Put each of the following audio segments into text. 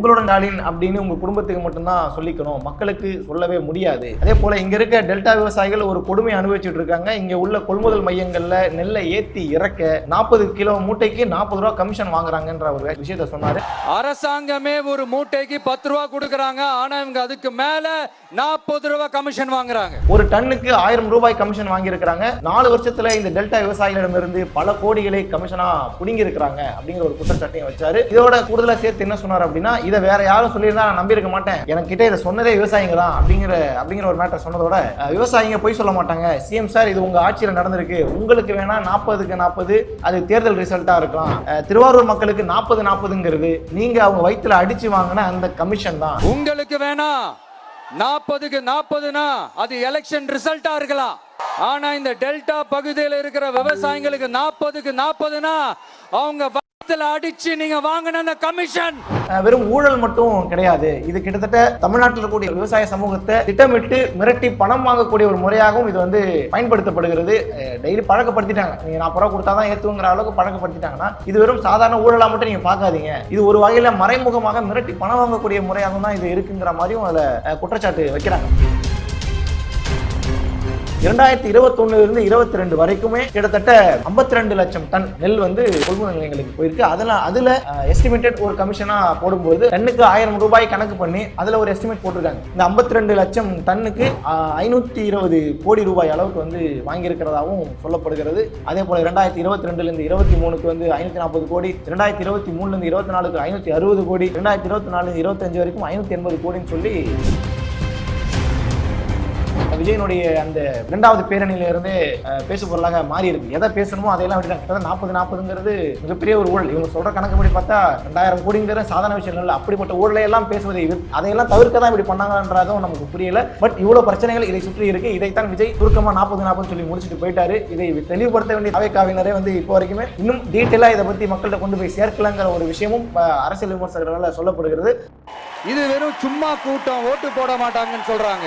உங்களோட நாளின் அப்படின்னு உங்க குடும்பத்துக்கு மட்டும்தான் சொல்லிக்கணும். மக்களுக்கு சொல்லவே முடியாது. அதே போல இங்க இருக்க டெல்டா விவசாயிகள் ஒரு கொடுமை அனுபவிச்சுட்டு இருக்காங்க. இங்க உள்ள கொள்முதல் மையங்கள்ல நெல்லை ஏத்தி இறக்க நாற்பது கிலோ மூட்டைக்கு நாற்பது ரூபா கமிஷன் வாங்குறாங்கன்ற ஒரு விஷயத்த சொன்னாரு. அரசாங்கமே ஒரு மூட்டைக்கு பத்து ரூபா கொடுக்குறாங்க. ஆனா இவங்க அதுக்கு மேல நாற்பது ரூபா கமிஷன் வாங்குறாங்க. ஒரு டன்னுக்கு ஆயிரம் ரூபாய் கமிஷன் வாங்கியிருக்கிறாங்க. நாலு வருஷத்துல இந்த டெல்டா விவசாயிகளிடமிருந்து பல கோடிகளை கமிஷனா புடுங்கி இருக்கிறாங்க அப்படிங்கிற ஒரு குற்றச்சாட்டையும் வச்சாரு. இதோட கூடுதலா சேர்த்து என்ன சொன்னார் அப்படின்னா இதை வேற யாரும் சொல்லியிருந்தா நான் நம்பி இருக்க மாட்டேன். எனக்கு கிட்ட இதை சொன்னதே விவசாயிங்க தான் அப்படிங்கிற அப்படிங்கிற ஒரு மேட்டர் சொன்னதோட விவசாயிங்க போய் சொல்ல மாட்டாங்க. சிஎம் சார் இது உங்க ஆட்சியில் நடந்திருக்கு. உங்களுக்கு வேணா நாற்பதுக்கு நாற்பது அது தேர்தல் ரிசல்ட்டா இருக்கலாம். திருவாரூர் மக்களுக்கு நாற்பது நாற்பதுங்கிறது நீங்க அவங்க வயித்துல அடிச்சு வாங்கின அந்த கமிஷன் தான். உங்களுக்கு வேணா நாற்பதுக்கு நாற்பதுனா அது எலெக்ஷன் ரிசல்ட்டா இருக்கலாம். ஆனா இந்த டெல்டா பகுதியில் இருக்கிற விவசாயிகளுக்கு நாற்பதுக்கு நாற்பதுனா அவங்க வயித்துல அடிச்சு நீங்க வாங்கின அந்த கமிஷன் வெறும் ஊழல் மட்டும் கிடையாது. இது கிட்டத்தட்ட தமிழ்நாட்டில் இருக்கக்கூடிய விவசாய சமூகத்தை திட்டமிட்டு மிரட்டி பணம் வாங்கக்கூடிய ஒரு முறையாகவும் இது வந்து பயன்படுத்தப்படுகிறது. டெய்லி பழக்கப்படுத்திட்டாங்க. நீங்க நாற்பது ரூபா கொடுத்தா தான் ஏத்துங்கிற அளவுக்கு பழக்கப்படுத்திட்டாங்கன்னா இது வெறும் சாதாரண ஊழலா மட்டும் நீங்க பார்க்காதீங்க. இது ஒரு வகையில மறைமுகமாக மிரட்டி பணம் வாங்கக்கூடிய முறையாகவும் தான் இது இருக்குங்கிற மாதிரியும் அதுல குற்றச்சாட்டு வைக்கிறாங்க. இரண்டாயிரத்தி இருபத்தொன்னுல இருந்து இருபத்தி ரெண்டு வரைக்குமே கிட்டத்தட்ட 52 ரெண்டு லட்சம் டன் நெல் வந்து கொள்முதல் நிலையங்களுக்கு போயிருக்கு. அதுல அதுல எஸ்டிமேட்டட் ஒரு கமிஷனா போடும்போது டன்னுக்கு ஆயிரம் ரூபாய் கணக்கு பண்ணி அதுல ஒரு எஸ்டிமேட் போட்டிருக்காங்க. இந்த 52 ரெண்டு லட்சம் டன்னுக்கு ஐநூத்தி இருபது கோடி ரூபாய் அளவுக்கு வந்து வாங்கியிருக்கிறதாகவும் சொல்லப்படுகிறது. அதே போல ரெண்டாயிரத்தி இருபத்தி ரெண்டுல இருந்து இருபத்தி மூணுக்கு வந்து ஐநூத்தி நாற்பது கோடி ரெண்டாயிரத்தி இருபத்தி மூணுல இருந்து இருபத்தி நாலுக்கு ஐநூத்தி அறுபது கோடி ரெண்டாயிரத்தி இருபத்தி நாலு இருபத்தஞ்சு வரைக்கும் ஐநூத்தி எண்பது கோடின்னு சொல்லி விஜயனுடைய அந்த இரண்டாவது பேரணியிலிருந்து பேசு பொருளாக மாறி இருக்கு எதை பேசணுமோ அதையெல்லாம் விட்டுட்டாங்க கிட்டத்தட்ட நாற்பது நாற்பதுங்கிறது மிகப்பெரிய ஒரு ஊழல். இவங்க சொல்ற கணக்குப்படி பார்த்தா ரெண்டாயிரம் கோடிங்கிற சாதாரண விஷயம் இல்லை அப்படிப்பட்ட ஊழலை எல்லாம் பேசுவதை இது அதையெல்லாம் தவிர்க்க தான் இப்படி பண்ணாங்கன்றதும் நமக்கு புரியல. பட் இவ்வளவு பிரச்சனைகள் இதை சுற்றி இருக்கு. இதைத்தான் விஜய் சுருக்கமா நாற்பது நாற்பது சொல்லி முடிச்சுட்டு போயிட்டாரு. இதை தெளிவுபடுத்த வேண்டிய அவைக்காவினரே வந்து இப்போ வரைக்குமே இன்னும் டீட்டெயிலாக இதை பற்றி மக்கள்கிட்ட கொண்டு போய் சேர்க்கலங்கிற ஒரு விஷயமும் அரசியல் விமர்சகர்களால் சொல்லப்படுகிறது. இது வெறும் சும்மா கூட்டம் ஓட்டு போட மாட்டாங்கன்னு சொல்றாங்க.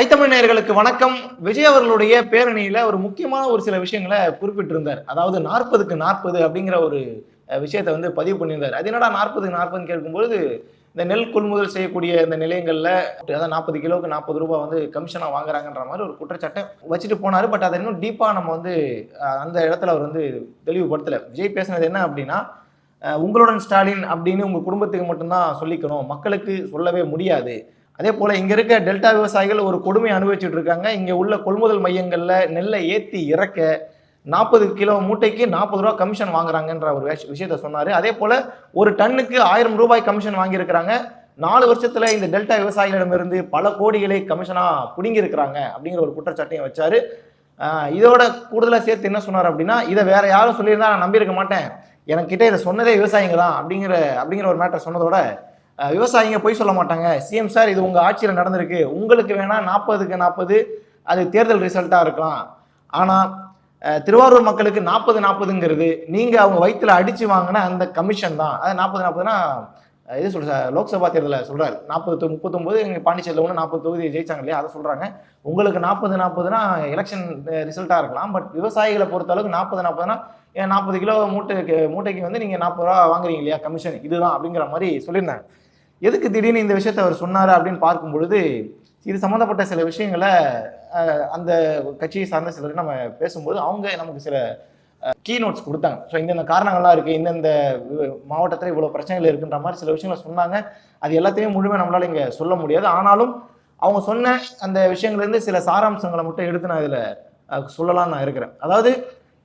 ஐத்தமிழ்நேயர்களுக்கு வணக்கம். விஜய் அவர்களுடைய பேரணியில ஒரு முக்கியமான ஒரு சில விஷயங்களை குறிப்பிட்டிருந்தார். அதாவது நாற்பதுக்கு நாற்பது அப்படிங்கிற ஒரு விஷயத்த வந்து பதிவு பண்ணியிருந்தார். அது என்னடா நாற்பதுக்கு நாற்பதுன்னு கேட்கும்பொழுது இந்த நெல் கொள்முதல் செய்யக்கூடிய இந்த நிலையங்களில் அதாவது நாற்பது கிலோவுக்கு நாற்பது ரூபாய் வந்து கமிஷனாக வாங்குறாங்கன்ற மாதிரி ஒரு குற்றச்சாட்டை வச்சுட்டு போனார். பட் அதை இன்னும் டீப்பாக நம்ம வந்து அந்த இடத்துல அவர் வந்து தெளிவுபடுத்தலை. விஜய் பேசுனது என்ன அப்படின்னா உங்களுடன் ஸ்டாலின் அப்படின்னு உங்கள் குடும்பத்துக்கு மட்டும்தான் சொல்லிக்கணும். மக்களுக்கு சொல்லவே முடியாது. அதே போல் இங்கே இருக்க டெல்டா விவசாயிகள் ஒரு கொடுமை அனுபவிச்சுட்டு இருக்காங்க. இங்கே உள்ள கொள்முதல் மையங்களில் நெல்லை ஏற்றி இறக்க நாற்பது கிலோ மூட்டைக்கு நாற்பது ரூபா கமிஷன் வாங்குறாங்கன்ற ஒரு விஷயத்த சொன்னார். அதே போல் ஒரு டன்னுக்கு ஆயிரம் ரூபாய் கமிஷன் வாங்கியிருக்கிறாங்க. நாலு வருஷத்தில் இந்த டெல்டா விவசாயிகளிடமிருந்து பல கோடிகளை கமிஷனாக பிடுங்கியிருக்கிறாங்க அப்படிங்கிற ஒரு குற்றச்சாட்டையும் வச்சார். இதோட கூடுதலாக சேர்த்து என்ன சொன்னார் அப்படின்னா இதை வேற யாரும் சொல்லியிருந்தா நான் நம்பியிருக்க மாட்டேன். எனக்கிட்ட இதை சொன்னதே விவசாயிங்க தான் அப்படிங்கிற அப்படிங்கிற ஒரு மேட்டர் சொன்னதோட விவசாயிங்க போய் சொல்ல மாட்டாங்க. சிஎம் சார் இது உங்கள் ஆட்சியில் நடந்திருக்கு. உங்களுக்கு வேணால் நாற்பதுக்கு நாற்பது அது தேர்தல் ரிசல்ட்டாக இருக்கலாம். ஆனால் திருவாரூர் மக்களுக்கு நாற்பது நாற்பதுங்கிறது நீங்கள் அவங்க வயிற்றில் அடித்து வாங்கின அந்த கமிஷன் தான். அது நாற்பது நாற்பதுனா இது சொல்ற லோக்சபா தேர்தலில் சொல்கிறார் நாற்பது முப்பத்தொம்போது எங்கள் பாண்டிச்சேரியில் ஒன்று நாற்பது தொகுதி ஜெயிச்சாங்க இல்லையா? அதை சொல்கிறாங்க உங்களுக்கு நாற்பது நாற்பதுனா எலெக்ஷன் ரிசல்ட்டாக இருக்கலாம். பட் விவசாயிகளை பொறுத்த அளவுக்கு நாற்பது நாற்பதுனா நாற்பது கிலோ மூட்டைக்கு மூட்டைக்கு வந்து நீங்கள் நாற்பது ரூபா வாங்குறீங்க இல்லையா கமிஷன் இதுதான் அப்படிங்கிற மாதிரி சொல்லியிருந்தாங்க. எதுக்கு திடீர்னு இந்த விஷயத்த அவர் சொன்னார் அப்படின்னு பார்க்கும் பொழுது இது சம்மந்தப்பட்ட சில விஷயங்களை அந்த கட்சியை சார்ந்த சிலர் நம்ம பேசும்போது அவங்க நமக்கு சில கீ நோட்ஸ் கொடுத்தாங்க. ஸோ இந்தந்த காரணங்கள்லாம் இருக்குது இந்தந்த மாவட்டத்தில் இவ்வளோ பிரச்சனைகள் இருக்குன்ற மாதிரி சில விஷயங்களை சொன்னாங்க. அது எல்லாத்தையுமே முழுமையாக நம்மளால இங்கே சொல்ல முடியாது. ஆனாலும் அவங்க சொன்ன அந்த விஷயங்கள்லேருந்து சில சாராம்சங்களை மட்டும் எடுத்து நான் இதில் சொல்லலாம்னு நான் இருக்கிறேன். அதாவது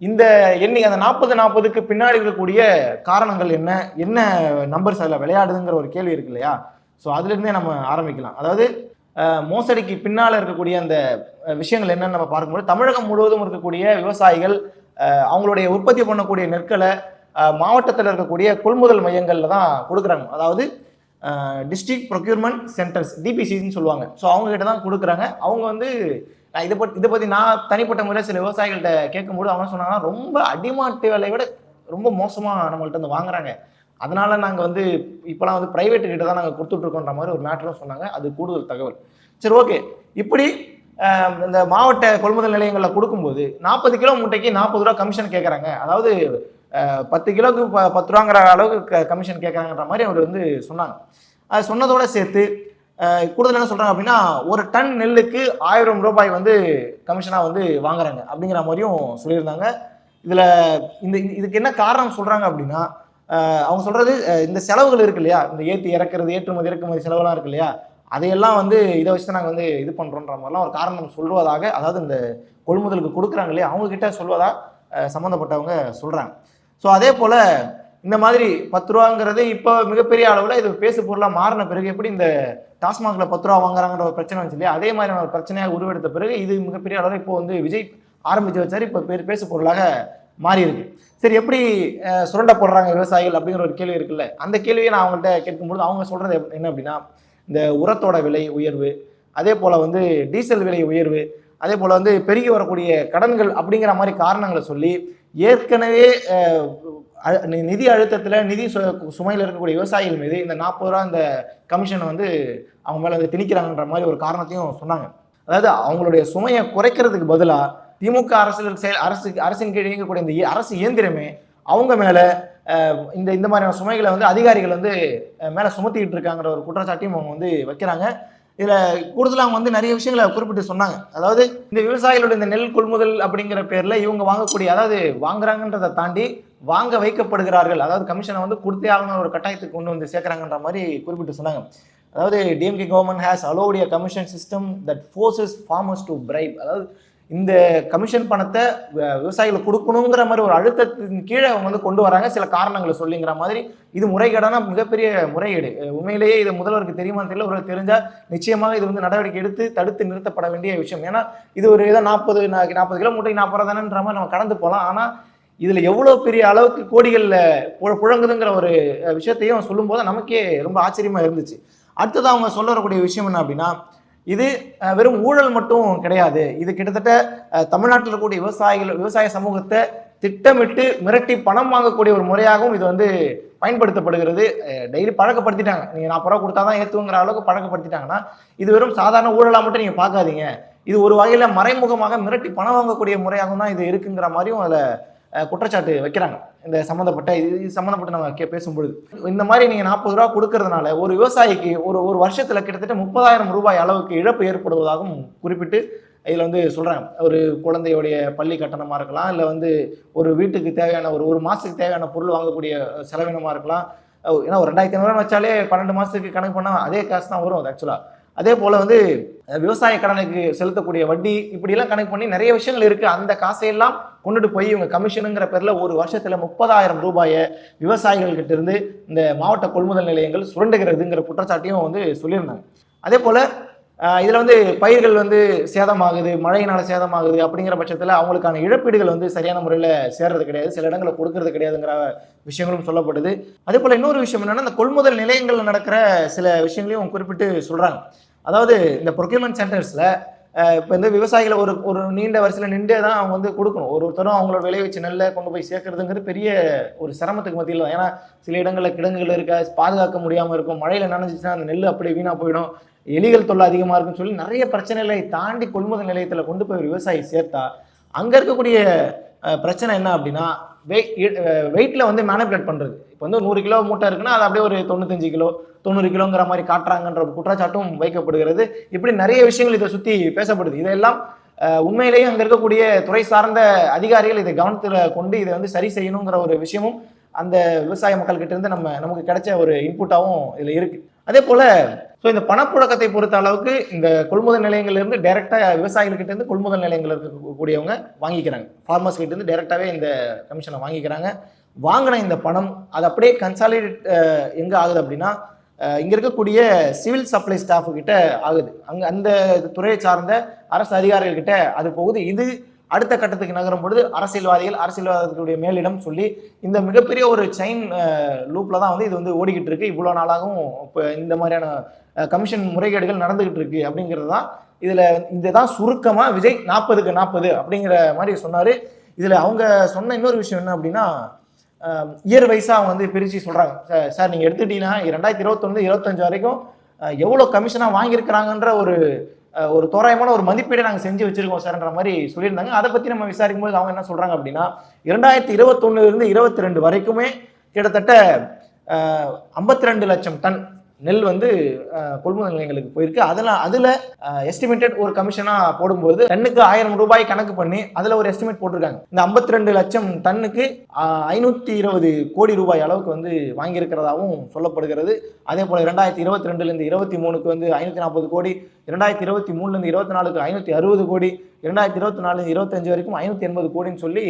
இந்த எண்ணி அந்த நாற்பது நாற்பதுக்கு பின்னாடி இருக்கக்கூடிய காரணங்கள் என்ன? என்ன நம்பர்ஸ் அதில் விளையாடுதுங்கிற ஒரு கேள்வி இருக்கு இல்லையா? ஸோ அதுலேருந்தே நம்ம ஆரம்பிக்கலாம். அதாவது மோசடிக்கு பின்னால் இருக்கக்கூடிய அந்த விஷயங்கள் என்னன்னு நம்ம பார்க்கும்போது தமிழகம் முழுவதும் இருக்கக்கூடிய விவசாயிகள் அவங்களுடைய உற்பத்தி பண்ணக்கூடிய நெற்களை மாவட்டத்தில் இருக்கக்கூடிய கொள்முதல் மையங்களில் தான் கொடுக்குறாங்க. அதாவது டிஸ்ட்ரிக்ட் ப்ரொக்யூர்மெண்ட் சென்டர்ஸ் டிபிசின்னு சொல்லுவாங்க. ஸோ அவங்ககிட்ட தான் கொடுக்குறாங்க. அவங்க வந்து நான் இதை பற்றி இதை பற்றி நான் தனிப்பட்ட முறையில் சில விவசாயிகள்கிட்ட கேட்கும்போது அவங்க சொன்னாங்கன்னா ரொம்ப அடிமாட்டு விலையை விட ரொம்ப மோசமாக நம்மள்ட்ட வந்து வாங்குறாங்க. அதனால நாங்கள் வந்து இப்போலாம் வந்து பிரைவேட்டு கிட்ட தான் நாங்கள் கொடுத்துட்ருக்கோன்ற மாதிரி ஒரு மேட்டரும் சொன்னாங்க. அது கூடுதல் தகவல். சரி ஓகே இப்படி இந்த மாவட்ட கொள்முதல் நிலையங்களில் கொடுக்கும்போது நாற்பது கிலோ மூட்டைக்கு நாற்பது ரூபா கமிஷன் கேட்குறாங்க அதாவது பத்து கிலோக்கு ப பத்து ரூபாங்கிற அளவுக்கு கமிஷன் கேட்குறாங்கன்ற மாதிரி அவர் வந்து சொன்னாங்க. அது சொன்னதோடு சேர்த்து கூடுதல் என்ன சொல்கிறாங்க அப்படின்னா ஒரு டன் நெல்லுக்கு ஆயிரம் ரூபாய் வந்து கமிஷனாக வந்து வாங்குறாங்க அப்படிங்கிற மாதிரியும் சொல்லியிருந்தாங்க. இதில் இந்த இதுக்கு என்ன காரணம் சொல்கிறாங்க அப்படின்னா அவங்க சொல்கிறது இந்த செலவுகள் இருக்கு இல்லையா? இந்த ஏற்றி இறக்குறது ஏற்றுமதி இறக்குமதி செலவுலாம் இருக்கு இல்லையா? அதையெல்லாம் வந்து இதை வச்சு தான் நாங்கள் வந்து இது பண்ணுறோன்ற மாதிரிலாம் ஒரு காரணம் சொல்வதாக அதாவது இந்த கொள்முதலுக்கு கொடுக்குறாங்க இல்லையா? அவங்க கிட்ட சொல்வதா சம்மந்தப்பட்டவங்க சொல்கிறாங்க ஸோ அதே போல் இந்த மாதிரி பத்து ரூபாங்கிறது இப்போ மிகப்பெரிய அளவில் இது பேசு பொருளாக மாறின பிறகு எப்படி இந்த டாஸ்மாகில் பத்து ரூபா வாங்குறாங்கிற ஒரு பிரச்சனை வந்துச்சு இல்லையா? அதே மாதிரியான ஒரு பிரச்சனையாக உருவெடுத்த பிறகு இது மிகப்பெரிய அளவில் இப்போ வந்து விஜய் ஆரம்பித்து வச்சார். இப்போ பேர் பேசு பொருளாக மாறி இருக்கு சரி எப்படி சுரண்ட போடுறாங்க விவசாயிகள் அப்படிங்கிற ஒரு கேள்வி இருக்குல்ல? அந்த கேள்வியை நான் அவங்கள்ட்ட கேட்கும்பொழுது அவங்க சொல்கிறது என்ன அப்படின்னா இந்த உரத்தோட விலை உயர்வு அதே போல் வந்து டீசல் விலை உயர்வு அதே போல் வந்து பெருகி வரக்கூடிய கடன்கள் அப்படிங்கிற மாதிரி காரணங்களை சொல்லி ஏற்கனவே நிதி அழுத்தத்தில் நிதி சு- சுமையில் இருக்கக்கூடிய விவசாயிகள் மீது இந்த நாற்பது ரூபா இந்த கமிஷனை வந்து அவங்க மேலே வந்து திணிக்கிறாங்கன்ற மாதிரி ஒரு காரணத்தையும் சொன்னாங்க. அதாவது அவங்களுடைய சுமையை குறைக்கிறதுக்கு பதிலாக திமுக அரசு செயல் அரசு அரசின் கீழ் இயங்கக்கூடிய இந்த இய- அரசு இயந்திரமே அவங்க மேலே இந்த இந்த மாதிரியான சுமைகளை வந்து அதிகாரிகள் வந்து மேலே சுமத்திக்கிட்டு இருக்காங்கிற ஒரு குற்றச்சாட்டையும் அவங்க வந்து வைக்கிறாங்க. இதில் கூடுதலாக அவங்க வந்து நிறைய விஷயங்களை குறிப்பிட்டு சொன்னாங்க. அதாவது இந்த விவசாயிகளோட இந்த நெல் கொள்முதல் அப்படிங்கிற பேரில் இவங்க வாங்கக்கூடிய அதாவது வாங்குறாங்கன்றதை தாண்டி வாங்க வைக்கப்படுகிறார்கள். அதாவது கமிஷனை வந்து கொடுத்தே ஆகணும் ஒரு கட்டாயத்துக்கு கொண்டு வந்து சேர்க்குறாங்கன்ற மாதிரி குறிப்பிட்டு சொன்னாங்க. அதாவது DMK government has அலோவுடைய commission system that forces farmers to bribe அதாவது இந்த கமிஷன் பணத்தை விவசாயிகளை கொடுக்கணுங்கிற மாதிரி ஒரு அழுத்தத்தின் கீழே அவங்க வந்து கொண்டு வராங்க. சில காரணங்களை சொல்லிங்கிற மாதிரி இது முறைகேடான மிகப்பெரிய முறைகேடு. உண்மையிலேயே இது முதல்வருக்கு தெரியுமான்னு தெரியல. ஒரு தெரிஞ்சால் நிச்சயமாக இது வந்து நடவடிக்கை எடுத்து தடுத்து நிறுத்தப்பட வேண்டிய விஷயம். ஏன்னா இது ஒரு இதை நாற்பது நாற்பது கிலோ நாற்பது ரூபா தானேன்ற மாதிரி நம்ம கடந்து போகலாம். ஆனால் இதுல எவ்வளவு பெரிய அளவுக்கு கோடிகள்ல பு- புழங்குதுங்கிற ஒரு விஷயத்தையும் சொல்லும்போது நமக்கே ரொம்ப ஆச்சரியமா இருந்துச்சு. அடுத்தது அவங்க சொல்ல வரக்கூடிய விஷயம் என்ன அப்படின்னா இது வெறும் ஊழல் மட்டும் கிடையாது. இது கிட்டத்தட்ட தமிழ்நாட்டில் இருக்கக்கூடிய விவசாயிகள் விவசாய சமூகத்தை திட்டமிட்டு மிரட்டி பணம் வாங்கக்கூடிய ஒரு முறையாகவும் இது வந்து பயன்படுத்தப்படுகிறது. டெய்லி பழக்கப்படுத்திட்டாங்க. நீங்கள் நாற்பது ரூபா கொடுத்தா தான் ஏற்றுங்கிற அளவுக்கு பழக்கப்படுத்திட்டாங்கன்னா இது வெறும் சாதாரண ஊழலாக மட்டும் நீங்கள் பார்க்காதீங்க. இது ஒரு வகையில் மறைமுகமாக மிரட்டி பணம் வாங்கக்கூடிய முறையாகவும் தான் இது இருக்குங்கிற மாதிரியும் அதில் குற்றச்சாட்டு வைக்கிறாங்க. இந்த சம்மந்தப்பட்ட இது சம்மந்தப்பட்ட நம்ம கே பேசும்பொழுது. இந்த மாதிரி நீங்கள் நாற்பது ரூபா கொடுக்கறதுனால ஒரு விவசாயிக்கு ஒரு ஒரு வருஷத்தில் கிட்டத்தட்ட முப்பதாயிரம் ரூபாய் அளவுக்கு இழப்பு ஏற்படுவதாகவும் குறிப்பிட்டு இதில் வந்து சொல்கிறாங்க ஒரு குழந்தையுடைய பள்ளி கட்டணமாக இருக்கலாம் இல்லை வந்து ஒரு வீட்டுக்கு தேவையான ஒரு ஒரு மாதத்துக்கு தேவையான பொருள் வாங்கக்கூடிய செலவினமாக இருக்கலாம். ஏன்னா ஒரு ரெண்டாயிரத்தி ஐநூறுவா வச்சாலே பன்னெண்டு மாதத்துக்கு கணக்கு பண்ணால் அதே காசு தான் வரும் அது ஆக்சுவலாக அதே போல் வந்து விவசாய கடனுக்கு செலுத்தக்கூடிய வட்டி இப்படிலாம் கணக்கு பண்ணி நிறைய விஷயங்கள் இருக்குது அந்த காசையெல்லாம் கொண்டுட்டு போய் இவங்க கமிஷனுங்கிற பேரில் ஒரு வருஷத்தில் முப்பதாயிரம் ரூபாயை விவசாயிகள்கிட்ட இருந்து இந்த மாவட்ட கொள்முதல் நிலையங்கள் சுரண்டுகிறதுங்கிற குற்றச்சாட்டையும் வந்து சொல்லியிருந்தாங்க. அதே போல் இதில் வந்து பயிர்கள் வந்து சேதமாகுது மழையினால் சேதமாகுது அப்படிங்கிற பட்சத்தில் அவங்களுக்கான இழப்பீடுகள் வந்து சரியான முறையில் சேர்றது கிடையாது சில இடங்களில் கொடுக்கறது கிடையாதுங்கிற விஷயங்களும் சொல்லப்படுது அதே போல் இன்னொரு விஷயம் என்னென்னா இந்த கொள்முதல் நிலையங்களில் நடக்கிற சில விஷயங்களையும் குறிப்பிட்டு சொல்கிறாங்க அதாவது இந்த ப்ரொக்யூர்மெண்ட் சென்டர்ஸில் இப்போ இந்த விவசாயிகளை ஒரு ஒரு நீண்ட வரிசையில் நின்றே தான் அவங்க வந்து கொடுக்கணும். ஒரு ஒருத்தரும் அவங்களோட விளைவிச்சு நெல்லை கொண்டு போய் சேர்க்கறதுங்கிறது பெரிய ஒரு சிரமத்துக்கு மத்தியில் தான். ஏன்னா சில இடங்களில் கிடங்குகள் இருக்க பாதுகாக்க முடியாமல் இருக்கும். மழையில் நனைஞ்சிச்சுன்னா அந்த நெல் அப்படியே வீணாக போயிடும். எலிகள் தொல்லை அதிகமாக இருக்குன்னு சொல்லி நிறைய பிரச்சனைகளை தாண்டி கொள்முதல் நிலையத்தில் கொண்டு போய் விவசாயி சேர்த்தா அங்கே இருக்கக்கூடிய பிரச்சனை என்ன அப்படின்னா வெயிட் வெயிட்டில் வந்து மேனிபுலேட் பண்ணுறது இப்போ வந்து நூறு கிலோ மூட்டை இருக்குன்னா அது அப்படியே ஒரு தொண்ணூத்தஞ்சு கிலோ தொண்ணூறு கிலோங்கிற மாதிரி காட்டுறாங்கன்ற ஒரு குற்றச்சாட்டும் வைக்கப்படுகிறது. இப்படி நிறைய விஷயங்கள் இதை சுற்றி பேசப்படுது. இதெல்லாம் உண்மையிலேயே அங்கே இருக்கக்கூடிய துறை சார்ந்த அதிகாரிகள் இதை கவனத்தில் கொண்டு இதை வந்து சரி செய்யணுங்கிற ஒரு விஷயமும் அந்த விவசாய மக்கள்கிட்ட இருந்து நம்ம நமக்கு கிடைச்ச ஒரு இன்புட்டாகவும் இதில் இருக்குது அதே போல ஸோ இந்த பணப்புழக்கத்தை பொறுத்த அளவுக்கு இந்த கொள்முதல் நிலையங்கள்லேருந்து டேரெக்டாக டைரெக்டாக விவசாயிகள்கிட்ட இருந்து கொள்முதல் நிலையங்கள் இருக்கக்கூடியவங்க வாங்கிக்கிறாங்க. ஃபார்மர்ஸ் கிட்ட இருந்து இந்த கமிஷனை வாங்கிக்கிறாங்க. வாங்கின இந்த பணம் அது அப்படியே கன்சாலிடேட் எங்கே ஆகுது அப்படின்னா இங்கே இருக்கக்கூடிய சிவில் சப்ளை ஸ்டாஃப் கிட்ட ஆகுது. அங்கே அந்த துறையை சார்ந்த அரசு அதிகாரிகள்கிட்ட அது போகுது. இது அடுத்த கட்டத்துக்கு நகரும் பொழுது அரசியல்வாதிகள் அரசியல்வாதிகளுடைய மேலிடம் சொல்லி இந்த மிகப்பெரிய ஒரு செயின் லூப்ல தான் வந்து இது வந்து ஓடிக்கிட்டு இருக்கு. இவ்வளோ நாளாகவும் இப்போ இந்த மாதிரியான கமிஷன் முறைகேடுகள் நடந்துகிட்டு இருக்கு அப்படிங்கிறது தான் இதில் இதுதான் சுருக்கமாக விஜய் நாற்பதுக்கு நாற்பது அப்படிங்கிற மாதிரி சொன்னார். இதில் அவங்க சொன்ன இன்னொரு விஷயம் என்ன அப்படின்னா இயர் வைஸாக அவங்க வந்து பிரித்து சொல்கிறாங்க "சார், சார் நீங்கள் எடுத்துட்டீங்கன்னா ரெண்டாயிரத்தி இருபத்தொன்று இருபத்தஞ்சு வரைக்கும் எவ்வளோ கமிஷனாக வாங்கியிருக்கிறாங்கன்ற ஒரு ஒரு தோராயமான ஒரு மதிப்பீடை நாங்கள் செஞ்சு வச்சிருக்கோம் சார்ன்ற மாதிரி சொல்லியிருந்தாங்க. அதை பற்றி நம்ம விசாரிக்கும் போது அவங்க என்ன சொல்கிறாங்க அப்படின்னா இரண்டாயிரத்தி இருபத்தொன்னுலேருந்து இருபத்தி ரெண்டு வரைக்குமே கிட்டத்தட்ட ஐம்பத்தி ரெண்டு லட்சம் டன் நெல் வந்து கொள்முதல் நிலையங்களுக்கு போயிருக்கு. அதில் அதில் எஸ்டிமேட்டட் ஒரு கமிஷனாக போடும்போது டன்னுக்கு ஆயிரம் ரூபாய் கணக்கு பண்ணி அதில் ஒரு எஸ்டிமேட் போட்டிருக்காங்க. இந்த ஐம்பத்தி ரெண்டு லட்சம் டன்னுக்கு ஐநூற்றி இருபது கோடி ரூபாய் அளவுக்கு வந்து வாங்கியிருக்கிறதாகவும் சொல்லப்படுகிறது. அதே போல் இரண்டாயிரத்தி இருபத்தி ரெண்டுலேருந்து இருபத்தி மூணுக்கு வந்து ஐநூற்றி நாற்பது கோடி இரண்டாயிரத்தி இருபத்தி மூணுலேருந்து இருபத்தி நாலுக்கு ஐநூற்றி அறுபது கோடி இரண்டாயிரத்தி இருபத்தி நாலு இருபத்தஞ்சு வரைக்கும் ஐநூற்றி எண்பது கோடின்னு சொல்லி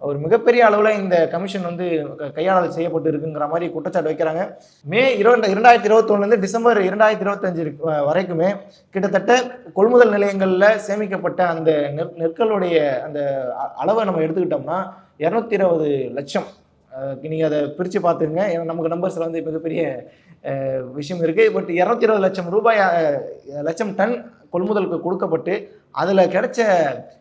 ஒரு மிகப்பெரிய அளவில் இந்த கமிஷன் வந்து க- கையாளல் செய்யப்பட்டு இருக்குங்கிற மாதிரி குற்றச்சாட்டு வைக்கிறாங்க. மே இரண்டு இரண்டாயிரத்தி இருபத்தொன்னுலேருந்து டிசம்பர் இரண்டாயிரத்தி இருபத்தஞ்சு வரைக்குமே கிட்டத்தட்ட கொள்முதல் நிலையங்களில் சேமிக்கப்பட்ட அந்த நெற் நெற்களுடைய அந்த அ- அளவை நம்ம எடுத்துக்கிட்டோம்னா இரநூத்தி இருபது லட்சம். நீங்கள் அதை பிரித்து பார்த்துங்க ஏன்னா நமக்கு நம்பர்ஸில் வந்து மிகப்பெரிய விஷயம் இருக்குது பட் இரநூத்தி இருபது லட்சம் ரூபாய் லட்சம் டன் கொள்முதலுக்கு கொடுக்கப்பட்டு அதில் கிடைச்ச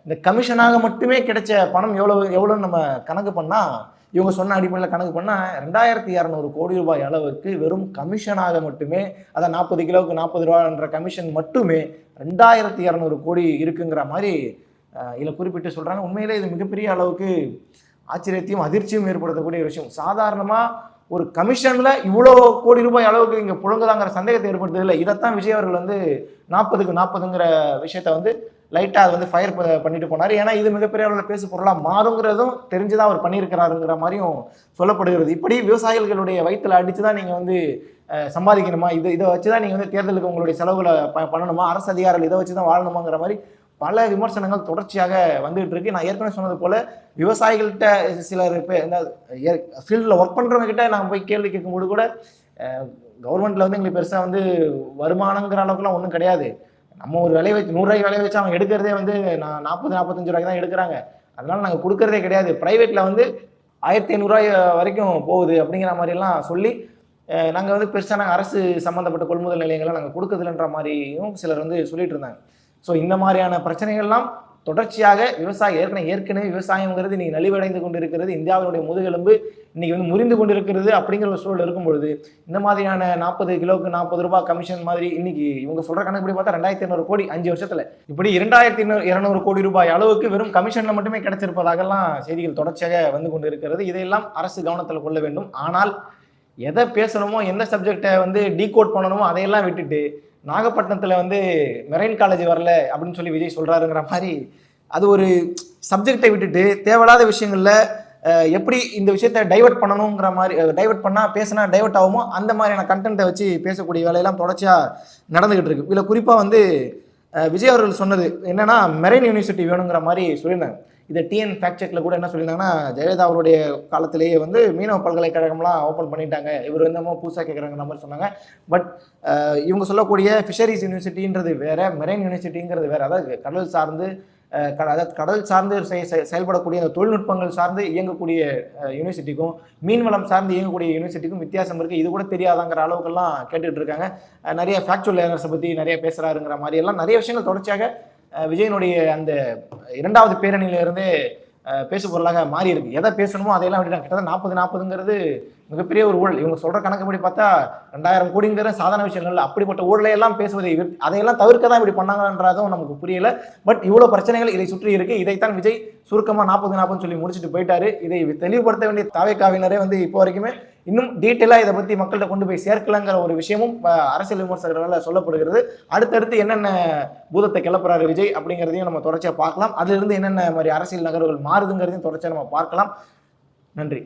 இந்த கமிஷனாக மட்டுமே கிடைச்ச பணம் எவ்வளவு எவ்வளோன்னு நம்ம கணக்கு பண்ணால் இவங்க சொன்ன அடிப்படையில் கணக்கு பண்ணால் ரெண்டாயிரத்தி இரநூறு கோடி ரூபாய் அளவுக்கு வெறும் கமிஷனாக மட்டுமே அதான் நாற்பது கிலோவுக்கு நாற்பது ரூபான்ற கமிஷன் மட்டுமே ரெண்டாயிரத்தி இரநூறு கோடி இருக்குங்கிற மாதிரி இதில் குறிப்பிட்டு சொல்கிறாங்க உண்மையிலே இது மிகப்பெரிய அளவுக்கு ஆச்சரியத்தையும் அதிர்ச்சியும் ஏற்படுத்தக்கூடிய ஒரு விஷயம். சாதாரணமாக ஒரு கமிஷனில் இவ்வளோ கோடி ரூபாய் அளவுக்கு இங்கே புழங்குதாங்கிற சந்தேகத்தை ஏற்படுத்ததில்லை இதைத்தான் விஜய் அவர்கள் வந்து நாற்பதுக்கு நாற்பதுங்கிற விஷயத்த வந்து லைட்டாக அது வந்து ஃபயர் பண்ணிட்டு போனார். ஏன்னா இது மிகப்பெரிய அளவில் பேசு பொருளாக மாறுங்கிறதும் தெரிஞ்சுதான் அவர் பண்ணியிருக்கிறாருங்கிற மாதிரியும் சொல்லப்படுகிறது. இப்படி விவசாயிகளுடைய வயிற்றில் அடித்து தான் நீங்கள் வந்து சம்பாதிக்கணுமா? இது இதை வச்சு தான் நீங்கள் வந்து தேர்தலுக்கு உங்களுடைய செலவுகளை ப பண்ணணுமா? அரசு அதிகாரிகள் இதை வச்சு தான் வாழணுமாங்கிற மாதிரி பல விமர்சனங்கள் தொடர்ச்சியாக வந்துகிட்டு இருக்கு. நான் ஏற்கனவே சொன்னது போல விவசாயிகள்கிட்ட சிலர் இப்போ இந்த ஃபீல்டில் ஒர்க் பண்ணுறவங்க கிட்ட நான் போய் கேள்வி கேட்கும்போது கூட கவர்மெண்ட்டில் வந்து எங்களுக்கு பெருசாக வந்து வருமானங்கிற அளவுக்குலாம் ஒன்றும் கிடையாது. நம்ம ஒரு விலை வச்சு நூறுரூவாய்க்கு விலை வச்சு அவங்க எடுக்கிறதே வந்து நான் நாற்பது நாற்பத்தஞ்சு ரூபாய்க்கு தான் எடுக்கிறாங்க. அதனால் நாங்கள் கொடுக்கறதே கிடையாது. ப்ரைவேட்டில் வந்து ஆயிரத்தி ஐநூறுரூவாய் வரைக்கும் போகுது அப்படிங்கிற மாதிரிலாம் சொல்லி நாங்கள் வந்து பெருசாக நாங்கள் அரசு சம்மந்தப்பட்ட கொள்முதல் நிலையங்களை நாங்கள் கொடுக்குறதுலன்ற மாதிரியும் சிலர் வந்து சொல்லிட்டு இருந்தாங்க. ஸோ இந்த மாதிரியான பிரச்சனைகள்லாம் தொடர்ச்சியாக விவசாயம் ஏற்கனவே ஏற்கனவே விவசாயங்கிறது இன்றைக்கி நலிவடைந்து கொண்டிருக்கிறது. இந்தியாவினுடைய முதுகெலும்பு இன்றைக்கி வந்து முறிந்து கொண்டிருக்கிறது அப்படிங்கிற ஒரு சூழல் இருக்கும் பொழுது இந்த மாதிரியான நாற்பது கிலோவுக்கு நாற்பது ரூபாய் கமிஷன் மாதிரி இன்னைக்கு இவங்க சொல்கிற கணக்குப்படி பார்த்தா ரெண்டாயிரத்தி ஐநூறு கோடி அஞ்சு வருஷத்தில். இப்படி இரண்டாயிரத்தி இரநூறு கோடி ரூபாய் அளவுக்கு வெறும் கமிஷனில் மட்டுமே கிடைச்சிருப்பதாகலாம் செய்திகள் தொடர்ச்சியாக வந்து கொண்டு இருக்கிறது இதையெல்லாம் அரசு கவனத்தில் கொள்ள வேண்டும். ஆனால் எதை பேசணுமோ எந்த சப்ஜெக்டை வந்து டீகோட் பண்ணணுமோ அதையெல்லாம் விட்டுட்டு நாகப்பட்டினத்தில் வந்து மெரைன் காலேஜ் வரல அப்படின்னு சொல்லி விஜய் சொல்கிறாருங்கிற மாதிரி அது ஒரு சப்ஜெக்டை விட்டுட்டு தேவையில்லாத விஷயங்களில் எப்படி இந்த விஷயத்தை டைவர்ட் பண்ணணுங்கிற மாதிரி டைவர்ட் பண்ணால் பேசினா டைவர்ட் ஆகுமோ அந்த மாதிரியான கண்டென்ட்டை வச்சு பேசக்கூடிய வேலையெல்லாம் தொடர்ச்சியாக நடந்துகிட்டு இருக்கு. இதில் குறிப்பாக வந்து விஜய் அவர்கள் சொன்னது என்னென்னா மெரைன் யூனிவர்சிட்டி வேணுங்கிற மாதிரி சொல்லியிருந்தாங்க. இதை டிஎன் ஃபேக்ட் கூட என்ன சொல்லியிருந்தாங்கன்னா ஜெயலலிதா அவருடைய காலத்திலேயே வந்து மீனவ பல்கலைக்கழகம்லாம் ஓப்பன் பண்ணிட்டாங்க. இவர் என்னமோ புதுசாக கேட்குறாங்கிற மாதிரி சொன்னாங்க. பட் இவங்க சொல்லக்கூடிய ஃபிஷரிஸ் யூனிவர்சிட்டின்றது வேற மெரைன் யூனிவர்சிட்டிங்கிறது வேற. அதாவது கடல் சார்ந்து அதாவது கடல் சார்ந்து செயல்படக்கூடிய அந்த தொழில்நுட்பங்கள் சார்ந்து இயங்கக்கூடிய யூனிவர்சிட்டிக்கும் மீன்வளம் சார்ந்து இயங்கக்கூடிய யூனிவர்சிட்டிக்கும் வித்தியாசம் இருக்குது இது கூட தெரியாதாங்கிற அளவுக்கெல்லாம் கேட்டுட்டு இருக்காங்க. நிறைய ஃபேக்சுவல் லேர்னர்ஸை பற்றி நிறைய பேசுகிறாருங்கிற மாதிரி எல்லாம் நிறைய விஷயங்கள் தொடர்ச்சியாக விஜயனுடைய அந்த இரண்டாவது பேரணியிலிருந்தே பேசு பொருளாக மாறி இருக்கு எதை பேசணுமோ அதையெல்லாம் விட்டுட்டாங்க. கிட்டத்தட்ட நாற்பது நாற்பதுங்கிறது மிகப்பெரிய ஒரு ஊழல். இவங்க சொல்ற கணக்குப்படி பார்த்தா ரெண்டாயிரம் கோடிங்கிற சாதாரண விஷயங்கள் அப்படிப்பட்ட ஊழலையெல்லாம் பேசுவதை அதையெல்லாம் தவிர்க்க தான் இப்படி பண்ணாங்கன்றதும் நமக்கு புரியல. பட் இவ்வளவு பிரச்சனைகள் இதை சுற்றி இருக்கு. இதைத்தான் விஜய் சுருக்கமா நாற்பது நாற்பதுன்னு சொல்லி முடிச்சுட்டு போயிட்டாரு. இதை தெளிவுபடுத்த வேண்டிய தாவைக்காவினரே வந்து இப்போ வரைக்குமே இன்னும் டீட்டெயிலாக இதை பற்றி மக்கள்கிட்ட கொண்டு போய் சேர்க்கலங்கிற ஒரு விஷயமும் அரசியல் விமர்சகர்களால் சொல்லப்படுகிறது. அடுத்தடுத்து என்னென்ன பூதத்தை கிளப்புறாரு விஜய் அப்படிங்கிறதையும் நம்ம தொடர்ச்சியாக பார்க்கலாம். அதிலிருந்து என்னென்ன மாதிரி அரசியல் நகர்வுகள் மாறுதுங்கிறதையும் தொடர்ச்சியாக நம்ம பார்க்கலாம். நன்றி.